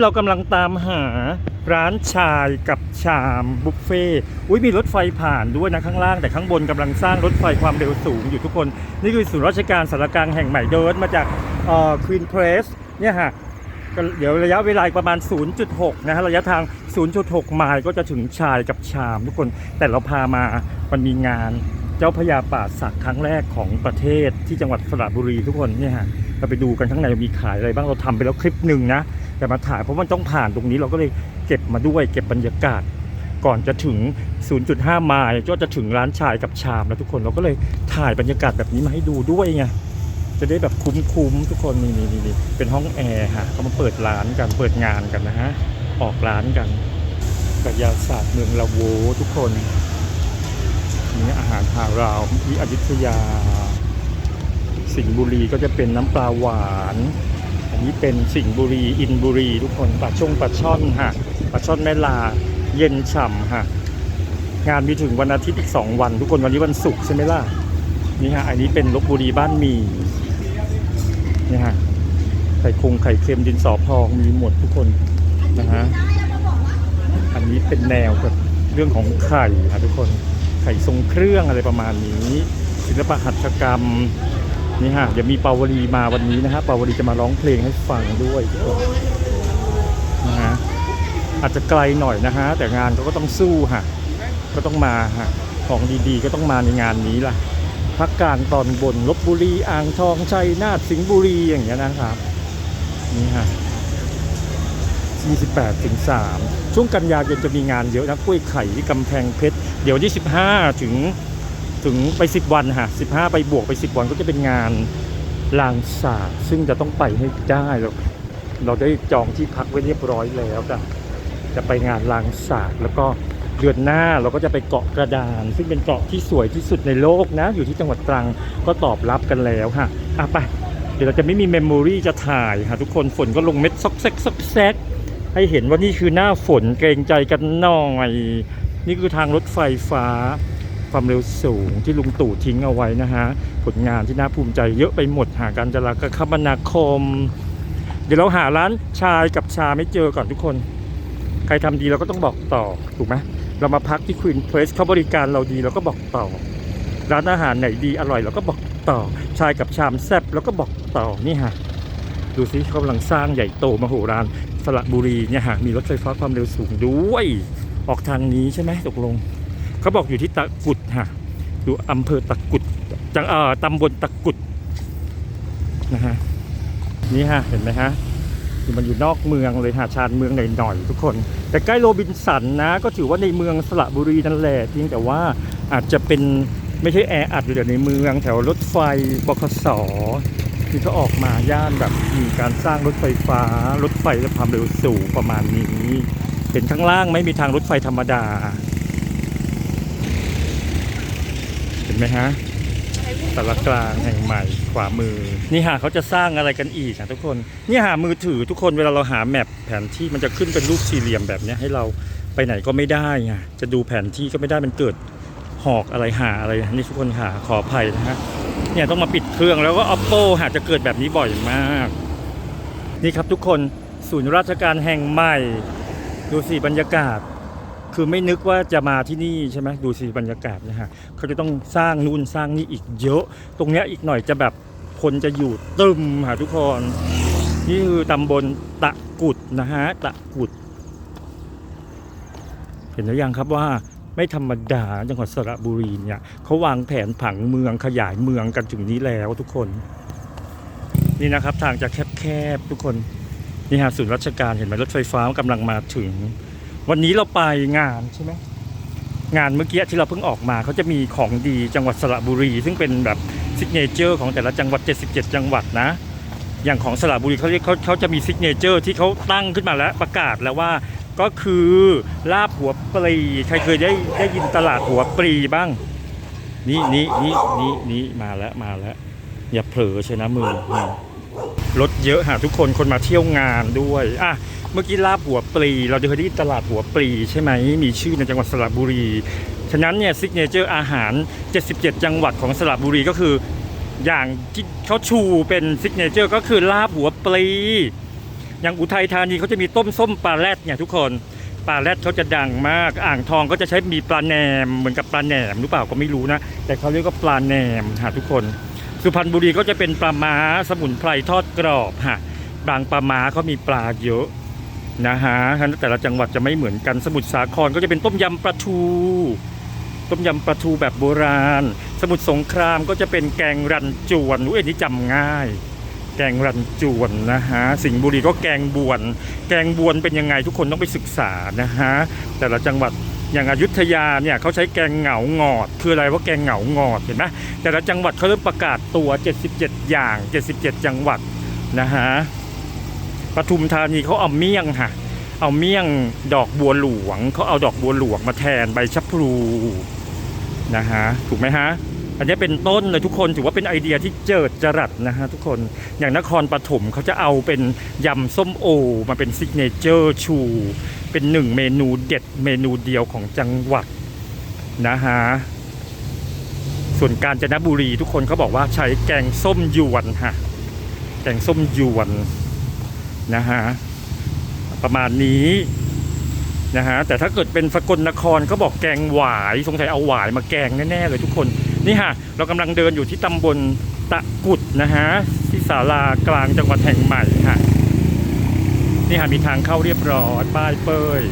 เรากำลังตามหาร้านชายกับชามบุฟเฟ่อุ้ยมีรถไฟผ่านด้วยนะข้างล่างแต่ข้างบนกำลังสร้างรถไฟความเร็วสูงอยู่ทุกคน นี่คือศูนย์ราชการสารกลางแห่งใหม่เดินมาจากเอ่อควีนเพรสเนี่ยฮะเดี๋ยวระยะเวลาประมาณ 0.6 นะฮะระยะทาง 0.6 ไมล์ก็จะถึงชายกับชามทุกคน แต่เราพามามันมีงานเจ้าพระยาป่าสักครั้งแรกของประเทศที่จังหวัดสระบุรีทุกคนเนี่ยฮะเราไปดูกันข้างในมีขายอะไรบ้างเราทำไปแล้วคลิปหนึ่งนะ แต่มาถ่ายเพราะมันต้องผ่านตรงนี้เราก็เลยเก็บมาด้วย เก็บบรรยากาศ ก่อนจะถึง 0.5 ไมล์ก็จะถึงร้านชายกับชามแล้วทุกคนเราก็เลยถ่ายบรรยากาศแบบนี้มาให้ดูด้วยไงจะได้แบบคุ้มๆทุกคนนี่นี่นี่เป็นห้องแอร์ฮะเขามาเปิดร้านกันเปิดงานกันนะฮะออกร้านกันกระยาศาสตร์เมืองละโวทุกคนนี่อาหารฮาราวที่อยุธยา สิงห์บุรีก็จะเป็นน้ำปลาหวาน อันนี้เป็นสิงห์บุรี อินบุรีทุกคนปลาช่งปลาช่อนฮะปลาช่อนแม่ลาเย็นฉ่ำฮะงานมีถึงวันอาทิตย์อีก 2 วัน ทุกคนวันนี้วันศุกร์ใช่ไหมล่ะนี่ฮะอันนี้เป็นลบบุรีบ้านมีนี่ฮะไข่คงไข่เค็มดินสอพองมีหมดทุกคนนะฮะอันนี้เป็นแนวแบบเรื่องของไข่ค่ะทุกคนไข่ทรงเครื่องอะไรประมาณนี้ ศิลปะหัตถกรรม นี่ฮะเดี๋ยวมีปาวลีมาวันนี้นะฮะปาวลีจะมาร้องเพลงให้ฟังด้วยนะฮะอาจจะไกลหน่อยนะฮะแต่งานเขาก็ต้องสู้ฮะก็ต้องมาฮะของดีๆ ก็ต้องมาในงานนี้ล่ะภาคกางตอนบนลบบุรีอ่างทองชัยนาทสิงห์บุรีอย่างเงี้ยนะครับนี่ฮะ28ถึง3ช่วงกันยายนจะมีงานเยอะนะกล้วยไข่ที่กำแพงเพชร เดี๋ยวที่15ถึง ถึงไป 10 วันฮะ15ไปบวกไป 10 วันก็จะเป็นงานลางสาซึ่งจะต้องไปให้ได้เราเราได้จองที่พักไว้เรียบร้อยแล้วจ้ะจะไปงานลางสาแล้วก็เดือนหน้าเราก็จะไปเกาะกระดาน ซึ่งเป็นเกาะที่สวยที่สุดในโลกนะ อยู่ที่จังหวัดตรังก็ตอบรับกันแล้วฮะอะไปเดี๋ยวเราจะไม่มีเมมโมรีจะถ่ายฮะทุกคนฝนก็ลงเม็ดซอกแซกซอกแซกให้เห็นว่านี่คือหน้าฝนเกรงใจกันหน่อย นี่คือทางรถไฟฟ้า ความเร็วสูงที่ลุงตู่ทิ้งเอาไว้นะฮะ ผลงานที่น่าภูมิใจเยอะไปหมดหาการจราคมนาคม เดี๋ยวเราหาร้านชายกับชาไม่เจอก่อนทุกคน ใครทำดีเราก็ต้องบอกต่อ ถูกไหมเรามาพักที่ควีนเพรสเขาบริการเราดีเราก็บอกต่อ ร้านอาหารไหนดีอร่อยเราก็บอกต่อ ชายกับชามแซ่บเราก็บอกต่อนี่ฮะดูสิเขากำลังสร้างใหญ่โตมโหฬารสระบุรีเนี่ยฮะมีรถไฟฟ้าความเร็วสูงด้วย ออกทางนี้ใช่ไหมตกลง เขาบอกอยู่ที่ตะกุดฮะอยู่อำเภอตะกุดจังเอ่อตำบลตะกุดนะฮะนี่ฮะเห็นไหมฮะนี่มันอยู่นอกเมืองเลยฮะชานเมืองหน่อยๆทุกคน แต่ใกล้โรบินสันนะ ก็ถือว่าในเมืองสระบุรีนั่นแหละเพียงแต่ว่าอาจจะเป็นไม่ใช่แออัดอยู่แต่ในเมืองแถวรถไฟบขสที่เขาออกมาย่านแบบมีการสร้างรถไฟฟ้า รถไฟและความเร็วสูงประมาณนี้เห็นข้างล่างไม่มีทางรถไฟธรรมดา เห็นไหมฮะสารกลางแห่งใหม่ขวามือ นี่หาเขาจะสร้างอะไรกันอีกนะทุกคน นี่หามือถือทุกคนเวลาเราหาแมปแผนที่มันจะขึ้นเป็นรูปสี่เหลี่ยมแบบนี้ให้เราไปไหนก็ไม่ได้ไงจะดูแผนที่ก็ไม่ได้มันเกิดหอกอะไรหาอะไรนี่ทุกคนหาขออภัยนะฮะเนี่ยต้องมาปิดเครื่องแล้วก็ oppo หาจะเกิดแบบนี้บ่อยมาก นี่ครับทุกคนศูนย์ราชการแห่งใหม่ ดูสิบรรยากาศ คือไม่นึกว่าจะมาที่นี่ใช่ไหมดูสิบรรยากาศนะฮะเขาจะต้องสร้างนู่นสร้างนี่อีกเยอะ ตรงเนี้ยอีกหน่อยจะแบบคนจะอยู่ตึมหาทุกคนนี่คือตำบลตะกุดนะฮะตะกุด เห็นหรือยังครับว่าไม่ธรรมดาจังหวัดสระบุรีเนี่ยเขาวางแผนผังเมืองขยายเมืองกันถึงนี้แล้วทุกคน นี่นะครับทางจะแคบๆทุกคนนี่ฮะศูนย์ราชการเห็นไหมรถไฟฟ้ากำลังมาถึง วันนี้เราไปงานใช่ไหมงานเมื่อกี้ที่เราเพิ่งออกมาเขาจะมีของดีจังหวัดสระบุรี ซึ่งเป็นแบบซิกเนเจอร์ของแต่ละจังหวัด 77 จังหวัดนะ อย่างของสระบุรีเขาเรียกเขาเขาจะมีซิกเนเจอร์ที่เขาตั้งขึ้นมาแล้วประกาศแล้วว่าก็คือลาบหัวปลีใครเคยได้ได้ยินตลาดหัวปลีบ้าง นี่นี่นี่นี่นี่มาแล้วมาแล้ว อย่าเผลอใช่นะมือ รถเยอะหาทุกคนคนมาเที่ยวงานด้วยอะเมื่อกี้ลาบหัวปลี เราจะเคยได้ยินตลาดหัวปลีใช่ไหมมีชื่อในจังหวัดสระบุรี ฉะนั้นเนี่ยซิกเนเจอร์อาหาร 77 จังหวัดของสระบุรีก็คือ อย่างที่เขาชูเป็นซิกเนเจอร์ก็คือลาบหัวปลี อย่างอุทัยธานีเขาจะมีต้มส้มปลาแรดเนี่ยทุกคนปลาแรดเขาจะดังมาก อ่างทองก็จะใช้มีปลาแหนมเหมือนกับปลาแหนมหรือเปล่าก็ไม่รู้นะ แต่เขาเรียกว่าปลาแหนมค่ะทุกคน สุพรรณบุรีก็จะเป็นปลาม้าสมุนไพรทอดกรอบค่ะบางปลาม้าเขามีปลาเยอะนะฮะแต่ละจังหวัดจะไม่เหมือนกันสมุทรสาครก็จะเป็นต้มยำปลาทู ต้มยำปลาทูแบบโบราณ สมุทรสงครามก็จะเป็นแกงรันจวนอุ้ยอันนี้จำง่าย แกงรันจวนนะฮะสิงห์บุรีก็แกงบวน แกงบวนเป็นยังไงทุกคนต้องไปศึกษานะฮะแต่ละจังหวัด อย่างอยุธยาเนี่ยเขาใช้แกงเหงางอด คืออะไรว่าแกงเหงางอดเห็นไหมแต่ละจังหวัดเขาเริ่มประกาศตัว 77 อย่าง 77 จังหวัดนะฮะปทุมธานีเขาเอาเมี่ยงค่ะเอาเมี่ยงดอกบัวหลวงเขาเอาดอกบัวหลวงมาแทนใบชะพลูนะฮะถูกไหมฮะอันนี้เป็นต้นเลยทุกคนถือว่าเป็นไอเดียที่เจิดจรัสนะฮะทุกคนอย่างนครปฐมเขาจะเอาเป็นยำส้มโอมาเป็นซิกเนเจอร์ชู เป็นหนึ่งเมนูเด็ดเมนูเดียวของจังหวัดนะฮะส่วนกาญจนบุรีทุกคนเขาบอกว่าใช้แกงส้มยวนฮะแกงส้มยวนนะฮะประมาณนี้นะฮะแต่ถ้าเกิดเป็นสกลนครเขาบอกแกงหวายสงสัยเอาหวายมาแกงแน่ๆเลยทุกคนนี่ฮะเรากำลังเดินอยู่ที่ตำบลตะกุดนะฮะที่ศาลากลางจังหวัดแห่งใหม่ฮะ นี่ฮะมีทางเข้าเรียบร้อยป้ายเป้ย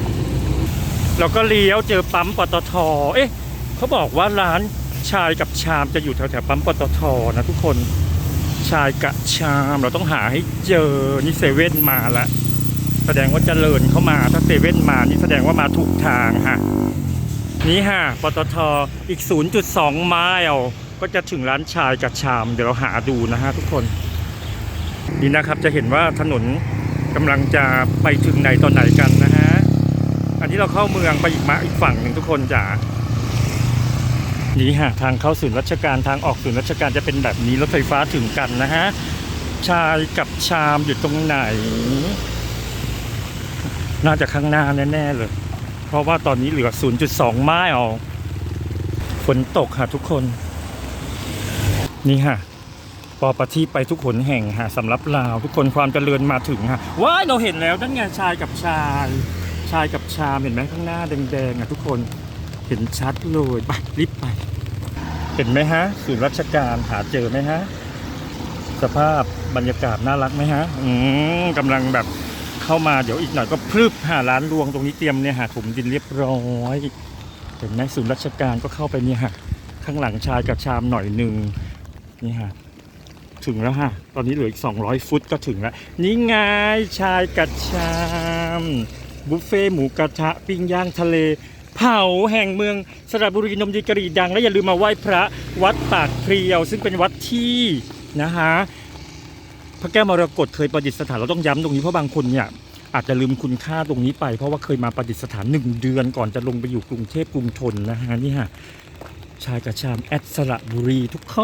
เราก็เลี้ยวเจอปั๊มปตท เอ๊ะเขาบอกว่าร้านชายกับชามจะอยู่แถวๆปั๊มปตทนะทุกคนชายกับชามเราต้องหาให้เจอนี่เซเว่นมาละแสดงว่าเจริญเข้ามาถ้าเซเว่นมานี่แสดงว่ามาถูกทางฮะนี่ฮะปตทอีก 0.2 ไมล์ก็จะถึงร้านชายกับชาม เดี๋ยวเราหาดูนะฮะทุกคน นี่นะครับจะเห็นว่าถนน กำลังจะไปถึงไหนตอนไหนกันนะฮะ อันนี้เราเข้าเมืองไปอีกมาอีกฝั่งหนึ่งทุกคนจ๋านี่ฮะทางเข้าศูนย์ราชการทางออกศูนย์ราชการจะเป็นแบบนี้รถไฟฟ้าถึงกันนะฮะ ชายกับชามอยู่ตรงไหน น่าจะข้างหน้าแน่ๆเลย เพราะว่าตอนนี้เหลือ 0.2 ไมล์ฝนตกค่ะทุกคน นี่ค่ะ ปอประทีปไปทุกหนแห่งค่ะสำหรับลาวทุกคนความเจริญมาถึงค่ะว้ายเราเห็นแล้วนั่นไงชายกับชาย ชายกับชามเห็นไหมข้างหน้าแดงๆอะทุกคนเห็นชัดเลยไปรีบไป เห็นไหมฮะศูนย์ราชการหาเจอไหมฮะสภาพบรรยากาศน่ารักไหมฮะอืมกำลังแบบเข้ามาเดี๋ยวอีกหน่อยก็พรึบหาร้านรวงตรงนี้เตรียมเนี่ยหาถมดินเรียบร้อยเห็นไหมศูนย์ราชการก็เข้าไปเนี่ยฮะข้างหลังชายกับชามหน่อยหนึ่งนี่ฮะ ถึงแล้วฮะ ตอนนี้เหลืออีก 200 ฟุตก็ถึงแล้ว นี่ไงชายกับชาม บุฟเฟ่หมูกระทะปิ้งย่างทะเล เผาแห่งเมืองสระบุรีนมดีกะหรี่ดัง และอย่าลืมมาไหว้พระวัดปากเพรียว ซึ่งเป็นวัดที่นะฮะพระแก้วมรกตเคยประดิษฐานเราต้องย้ำตรงนี้เพราะบางคนเนี่ยอาจจะลืมคุณค่าตรงนี้ไป เพราะว่าเคยมาประดิษฐานหนึ่งเดือนก่อนจะลงไปอยู่กรุงเทพกรุงทนนะฮะนี่ฮะ ชายกระชามแอดสระบุรีทุกค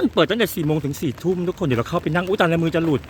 น เปิดตั้งแต่4ี่โมงถึง4ี่ทุ่มทุกคน เดี๋ยวเราเข้าไปนั่งอุ้ยตาในมือจะหลุด